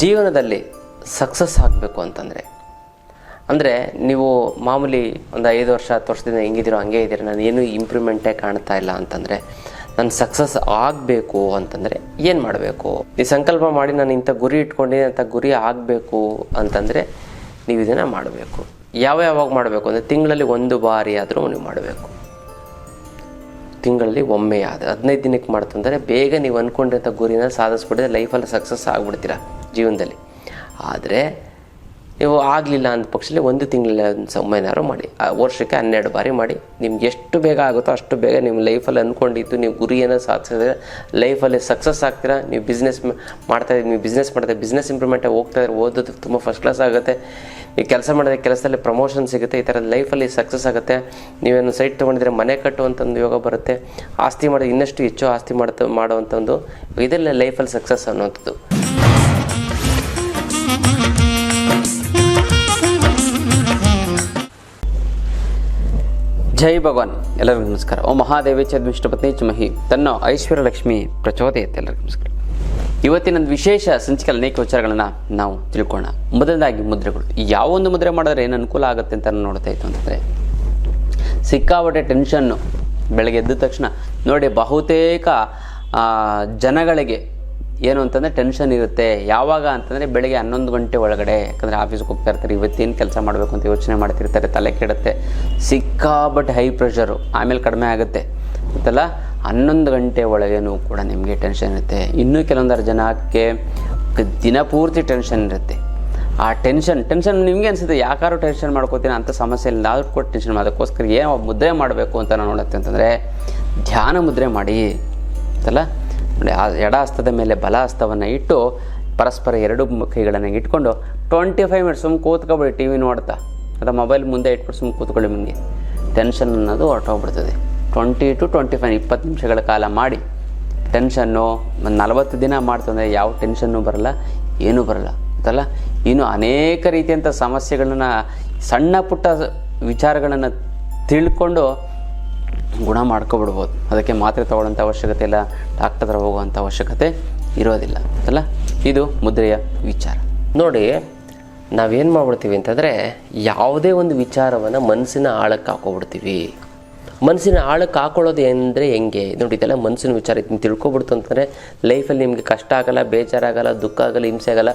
ಜೀವನದಲ್ಲಿ ಸಕ್ಸಸ್ ಆಗಬೇಕು ಅಂತಂದರೆ. ಅಂದರೆ ನೀವು ಮಾಮೂಲಿ ಒಂದು ಐದು ವರ್ಷ, ಹತ್ತು ವರ್ಷದಿಂದ ಹೆಂಗಿದ್ದೀರೋ ಹಂಗೆ ಇದ್ದೀರ, ನಾನು ಏನು ಇಂಪ್ರೂವ್ಮೆಂಟೇ ಕಾಣ್ತಾ ಇಲ್ಲ ಅಂತಂದರೆ, ನಾನು ಸಕ್ಸಸ್ ಆಗಬೇಕು ಅಂತಂದರೆ ಏನು ಮಾಡಬೇಕು? ಈ ಸಂಕಲ್ಪ ಮಾಡಿ ನಾನು ಇಂಥ ಗುರಿ ಇಟ್ಕೊಂಡಿದ್ದೀನಿ ಅಂತ ಗುರಿ ಆಗಬೇಕು ಅಂತಂದರೆ ನೀವು ಇದನ್ನು ಮಾಡಬೇಕು. ಯಾವ ಯಾವಾಗ ಮಾಡಬೇಕು? ಅಂದರೆ ತಿಂಗಳಲ್ಲಿ ಒಂದು ಬಾರಿ ಆದರೂ ನೀವು ಮಾಡಬೇಕು. ತಿಂಗಳಲ್ಲಿ ಒಮ್ಮೆ ಆದ ಹದಿನೈದು ದಿನಕ್ಕೆ ಮಾಡ್ತಂದರೆ ಬೇಗ ನೀವು ಅಂದ್ಕೊಂಡಿರೋಂಥ ಗುರಿನ ಸಾಧಿಸ್ಬಿಟ್ಟಿದ್ರೆ ಲೈಫಲ್ಲಿ ಸಕ್ಸಸ್ ಆಗ್ಬಿಡ್ತೀರ? ಜೀವನದಲ್ಲಿ. ಆದರೆ ನೀವು ಆಗಲಿಲ್ಲ ಅಂದ ಪಕ್ಷದಲ್ಲಿ ಒಂದು ತಿಂಗಳಲ್ಲಿ ಒಂದು ಒಮ್ಮೆನಾರು ಮಾಡಿ, ಆ ವರ್ಷಕ್ಕೆ ಹನ್ನೆರಡು ಬಾರಿ ಮಾಡಿ, ನಿಮ್ಗೆ ಎಷ್ಟು ಬೇಗ ಆಗುತ್ತೋ ಅಷ್ಟು ಬೇಗ ನಿಮ್ಮ ಲೈಫಲ್ಲಿ ಅಂದ್ಕೊಂಡಿದ್ದು, ನೀವು ಗುರಿಯನ್ನು ಸಾಧಿಸಿದ್ರೆ, ಲೈಫಲ್ಲಿ ಸಕ್ಸಸ್ ಆಗ್ತೀರಾ, ನೀವು ಬಿಸ್ನೆಸ್ ಮಾಡ್ತಾ ಇದ್ದೀವಿ ನೀವು ಬಿಸ್ನೆಸ್ ಮಾಡ್ತಾ ಬಿಸ್ನೆಸ್ ಇಂಪ್ರೂವ್ಮೆಂಟ್ ಹೋಗ್ತಾ ಇದ್ರೆ ಓದೋದು ತುಂಬ ಫಸ್ಟ್ ಕ್ಲಾಸ್ ಆಗುತ್ತೆ, ನೀವು ಕೆಲಸ ಮಾಡಿದ್ರೆ ಕೆಲಸದಲ್ಲಿ ಪ್ರಮೋಷನ್ ಸಿಗುತ್ತೆ, ಈ ಥರ ಲೈಫಲ್ಲಿ ಸಕ್ಸಸ್ ಆಗುತ್ತೆ ನೀವೇನು ಸೈಟ್ ತೊಗೊಂಡಿದ್ರೆ ಮನೆ ಕಟ್ಟುವಂಥ ಒಂದು ಯೋಗ ಬರುತ್ತೆ, ಆಸ್ತಿ ಮಾಡೋದು ಇನ್ನಷ್ಟು ಹೆಚ್ಚು ಆಸ್ತಿ ಮಾಡ್ತಾ, ಮಾಡುವಂಥ ಒಂದು, ಇದೆಲ್ಲ ಲೈಫಲ್ಲಿ ಸಕ್ಸಸ್ ಅನ್ನುವಂಥದ್ದು. ಜೈ ಭಗವಾನ್. ಎಲ್ಲರಿಗೂ ನಮಸ್ಕಾರ. ಓ ಮಹಾದೇವಿ ಚ ಚಮಹಿ ತನ್ನ ಐಶ್ವರ್ಯ ಲಕ್ಷ್ಮಿ ಪ್ರಚೋದಯತೆ. ಎಲ್ಲರಿಗೂ ನಮಸ್ಕಾರ. ಇವತ್ತಿನ ವಿಶೇಷ ಸಂಚಿಕೆಯಲ್ಲಿ ಅನೇಕ ವಿಚಾರಗಳನ್ನು ನಾವು ತಿಳ್ಕೊಳ್ಳೋಣ. ಮೊದಲನೇದಾಗಿ ಮುದ್ರೆಗಳು. ಯಾವ ಒಂದು ಮುದ್ರೆ ಮಾಡಿದ್ರೆ ಏನು ಅನುಕೂಲ ಆಗುತ್ತೆ ಅಂತ ನೋಡ್ತಾ ಇತ್ತು ಅಂತಂದರೆ, ಸಿಕ್ಕಾಪಟ್ಟೆ ಟೆನ್ಷನ್ನು ಬೆಳಗ್ಗೆ ಎದ್ದ ತಕ್ಷಣ ನೋಡಿ ಬಹುತೇಕ ಜನಗಳಿಗೆ ಏನು ಅಂತಂದರೆ ಟೆನ್ಷನ್ ಇರುತ್ತೆ. ಯಾವಾಗ ಅಂತಂದರೆ ಬೆಳಗ್ಗೆ ಹನ್ನೊಂದು ಗಂಟೆ ಒಳಗಡೆ, ಯಾಕಂದರೆ ಆಫೀಸ್ಗೆ ಹೋಗ್ತಾ ಇರ್ತಾರೆ, ಇವತ್ತೇನು ಕೆಲಸ ಮಾಡಬೇಕು ಅಂತ ಯೋಚನೆ ಮಾಡ್ತಿರ್ತಾರೆ, ತಲೆ ಕೆಡುತ್ತೆ ಸಿಕ್ಕಾಪಟ್ಟೆ ಹೈ ಪ್ರೆಷರು ಆಮೇಲೆ ಕಡಿಮೆ ಆಗುತ್ತೆ. ಗೊತ್ತಲ್ಲ? ಹನ್ನೊಂದು ಗಂಟೆ ಒಳಗೇನು ಕೂಡ ನಿಮಗೆ ಟೆನ್ಷನ್ ಇರುತ್ತೆ. ಇನ್ನೂ ಕೆಲವೊಂದರ ಜನಕ್ಕೆ ದಿನಪೂರ್ತಿ ಟೆನ್ಷನ್ ಇರುತ್ತೆ. ಆ ಟೆನ್ಷನ್ ಟೆನ್ಷನ್ ನಿಮಗೆ ಅನಿಸುತ್ತೆ ಯಾಕಾರು ಟೆನ್ಷನ್ ಮಾಡ್ಕೋತೀನಿ, ಅಂತ ಸಮಸ್ಯೆ ಇಲ್ಲ, ಆದರೂ ಕೂಡ ಟೆನ್ಷನ್ ಅದಕ್ಕೋಸ್ಕರ ಏನು ಮುದ್ರೆ ಮಾಡಬೇಕು ಅಂತ ನಾನು ನೋಡುತ್ತೆ ಅಂತಂದರೆ, ಧ್ಯಾನ ಮುದ್ರೆ ಮಾಡಿ. ಅಂತಲ್ಲ ಎಡ ಹಸ್ತದ ಮೇಲೆ ಬಲ ಹಸ್ತವನ್ನು ಇಟ್ಟು ಪರಸ್ಪರ ಎರಡು ಕೈಗಳನ್ನು ಇಟ್ಕೊಂಡು ಟ್ವೆಂಟಿ ಫೈವ್ ಮಿನಿಟ್ಸ್ ಸುಮ್ಮನೆ ಕೂತ್ಕೊಬಿಡಿ ಟಿ ವಿ ನೋಡ್ತಾ. ಅಥವಾ ಮೊಬೈಲ್ ಮುಂದೆ ಇಟ್ಬಿಟ್ಟು ಸುಮ್ಮನೆ ಕೂತ್ಕೊಳ್ಳಿ ಮುಂದೆ. ಟೆನ್ಷನ್ ಅನ್ನೋದು ಹೊರಟೋಗ್ಬಿಡ್ತದೆ. ಟ್ವೆಂಟಿ ಟು ಟ್ವೆಂಟಿ ಫೈವ್ ಇಪ್ಪತ್ತು ನಿಮಿಷಗಳ ಕಾಲ ಮಾಡಿ. ಟೆನ್ಷನ್ನು ಒಂದು ನಲವತ್ತು ದಿನ ಮಾಡ್ತಂದರೆ ಯಾವ ಟೆನ್ಷನ್ನು ಬರಲ್ಲ, ಏನೂ ಬರಲ್ಲ. ಗೊತ್ತಲ್ಲ? ಇನ್ನು ಅನೇಕ ರೀತಿಯಂಥ ಸಮಸ್ಯೆಗಳನ್ನು, ಸಣ್ಣ ಪುಟ್ಟ ವಿಚಾರಗಳನ್ನು ತಿಳ್ಕೊಂಡು ಗುಣ ಮಾಡ್ಕೊಬಿಡ್ಬೋದು. ಅದಕ್ಕೆ ಮಾತ್ರೆ ತೊಗೊಳ್ಳೋಂಥ ಅವಶ್ಯಕತೆ ಇಲ್ಲ ಡಾಕ್ಟರ್ ಹತ್ರ ಹೋಗುವಂಥ ಅವಶ್ಯಕತೆ ಇರೋದಿಲ್ಲ. ಅಲ್ಲ? ಇದು ಮುದ್ರೆಯ ವಿಚಾರ. ನೋಡಿ, ನಾವೇನು ಮಾಡ್ಬಿಡ್ತೀವಿ ಅಂತಂದರೆ ಯಾವುದೇ ಒಂದು ವಿಚಾರವನ್ನು ಮನಸ್ಸಿನ ಆಳಕ್ಕೆ ಹಾಕೋಬಿಡ್ತೀವಿ. ಮನಸ್ಸಿನ ಆಳಕ್ಕೆ ಹಾಕೊಳ್ಳೋದು ಅಂದರೆ ಹೆಂಗೆ? ನೋಡಿ ಇದೆಲ್ಲ ಮನಸ್ಸಿನ ವಿಚಾರ ಇದನ್ನ ತಿಳ್ಕೊಬಿಡ್ತು ಅಂತಂದರೆ ಲೈಫಲ್ಲಿ ನಿಮಗೆ ಕಷ್ಟ ಆಗಲ್ಲ, ಬೇಜಾರಾಗಲ್ಲ, ದುಃಖ ಆಗಲ್ಲ, ಹಿಂಸೆ ಆಗಲ್ಲ,